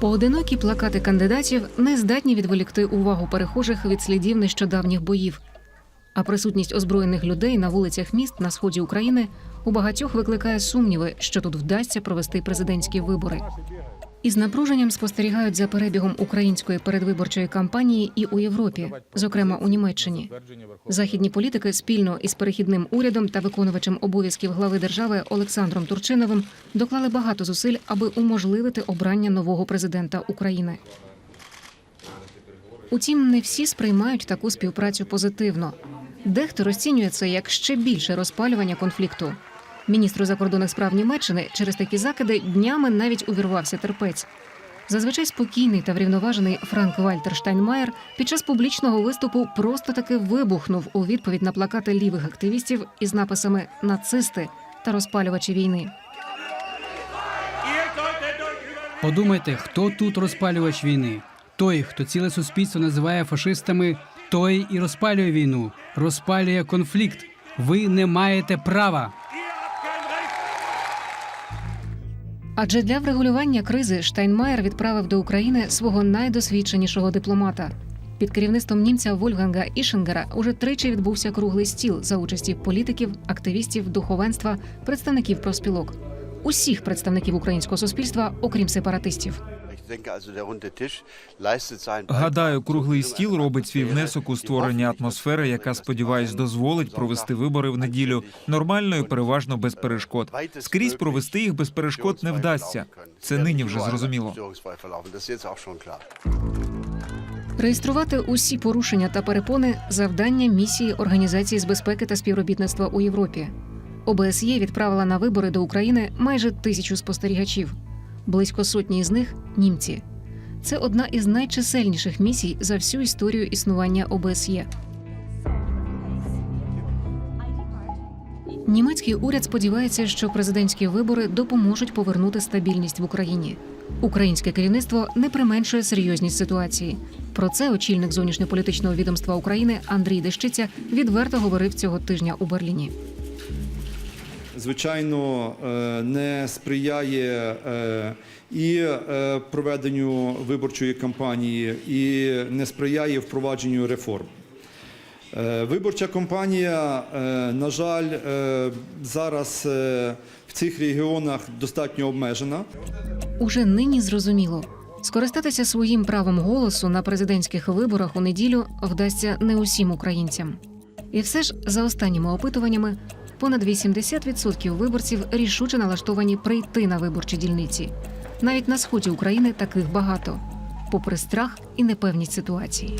Поодинокі плакати кандидатів не здатні відволікти увагу перехожих від слідів нещодавніх боїв. А присутність озброєних людей на вулицях міст на сході України у багатьох викликає сумніви, що тут вдасться провести президентські вибори. Із напруженням спостерігають за перебігом української передвиборчої кампанії і у Європі, зокрема у Німеччині. Західні політики спільно із перехідним урядом та виконувачем обов'язків глави держави Олександром Турчиновим доклали багато зусиль, аби уможливити обрання нового президента України. Утім, не всі сприймають таку співпрацю позитивно. Дехто розцінює це як ще більше розпалювання конфлікту. Міністру закордонних справ Німеччини через такі закиди днями навіть увірвався терпець. Зазвичай спокійний та врівноважений Франк Вальтер Штайнмаєр під час публічного виступу просто таки вибухнув у відповідь на плакати лівих активістів із написами Нацисти та розпалювачі війни. Подумайте, хто тут розпалювач війни? Той, хто ціле суспільство називає фашистами, той і розпалює війну, розпалює конфлікт. Ви не маєте права. Адже для врегулювання кризи Штайнмаєр відправив до України свого найдосвідченішого дипломата. Під керівництвом німця Вольфганга Ішингера уже тричі відбувся круглий стіл за участі політиків, активістів, духовенства, представників профспілок. Усіх представників українського суспільства, окрім сепаратистів. Гадаю, круглий стіл робить свій внесок у створення атмосфери, яка сподіваюсь дозволить провести вибори в неділю нормально і переважно без перешкод. Скрізь провести їх без перешкод не вдасться. Це нині вже зрозуміло. Реєструвати усі порушення та перепони завдання місії Організації з безпеки та співробітництва у Європі. ОБСЄ відправила на вибори до України майже тисячу спостерігачів. Близько сотні з них німці. Це одна із найчисельніших місій за всю історію існування ОБСЄ. Німецький уряд сподівається, що президентські вибори допоможуть повернути стабільність в Україні. Українське керівництво не применшує серйозність ситуації. Про це очільник зовнішньополітичного відомства України Андрій Дещиця відверто говорив цього тижня у Берліні. Звичайно, е, не сприяє е, і е, проведенню виборчої кампанії, і не сприяє впровадженню реформ. Виборча кампанія, на жаль, зараз в цих регіонах достатньо обмежена. Уже нині зрозуміло, скористатися своїм правом голосу на президентських виборах у неділю вдасться не усім українцям. І все ж, за останніми опитуваннями, понад 80% виборців рішуче налаштовані прийти на виборчі дільниці. Навіть на сході України таких багато, попри страх і непевність ситуації.